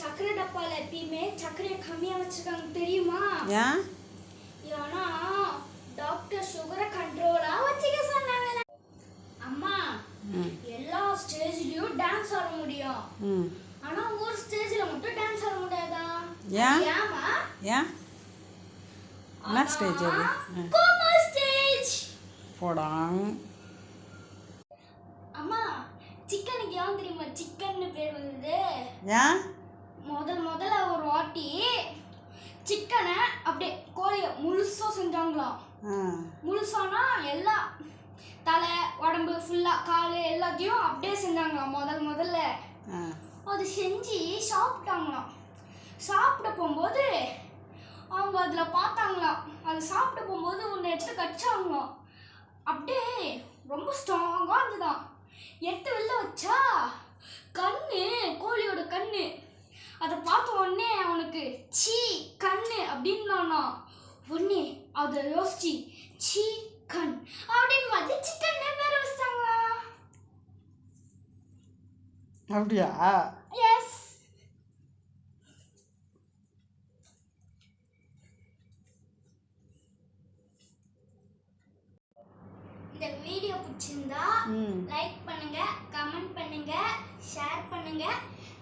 சக்கரை டப்பால எப்பயுமே சர்க்கரையை கம்மியா வச்சிருக்காங்க தெரியுமா? ஏன் ஏன்னா டாக்டர் சுகரை கண்ட்ரோலா வச்சுக்க சொன்னாங்க அம்மா எல்லா ஸ்டேஜ்லயும் டான்ஸ் ஆட முடியும். ஆனா ஒரு ஸ்டேஜ்ல மட்டும் டான்ஸ் ஆட முடியாதா? ஏன் ஏமா ஏன் என்ன ஸ்டேஜ் அது? கோமா ஸ்டேஜ் போடாங் அம்மா ஏன் தெரியுமா? சிக்கன்னு பேர் வந்தது. ஏன் முதல் முதல்ல ஒரு வாட்டி சிக்கனை அப்படியே கோழியை முழுசா செஞ்சாங்களாம். முழுசானா எல்லாம் தலை உடம்பு ஃபுல்லாக கால் எல்லாத்தையும் அப்படியே செஞ்சாங்களாம் முதல் முதல்ல. அது செஞ்சு சாப்பிட்டாங்களாம். சாப்பிட போகும்போது அவங்க அதில் பார்த்தாங்களாம். அது சாப்பிட போகும்போது ஒன்று எடுத்து கடிச்சாங்களாம். அப்படியே ரொம்ப ஸ்ட்ராங்காக இருந்துதான் எடுத்து வெளில வச்சா கண்ணு கோழியோட கண்ணு அதை பார்த்த உடனே அவனுக்கு சீ கண்ணு அப்படின்னானா. உடனே அதை யோசிச்சு சீ கண் அப்படின்னு மாதிரி சிக்கன் பேர் வச்சிட்டாங்களா. அப்படியா? எஸ் இந்த வீடியோ பிடிச்சிருந்தா லைக் பண்ணுங்க கமெண்ட் பண்ணுங்க ஷேர் பண்ணுங்க.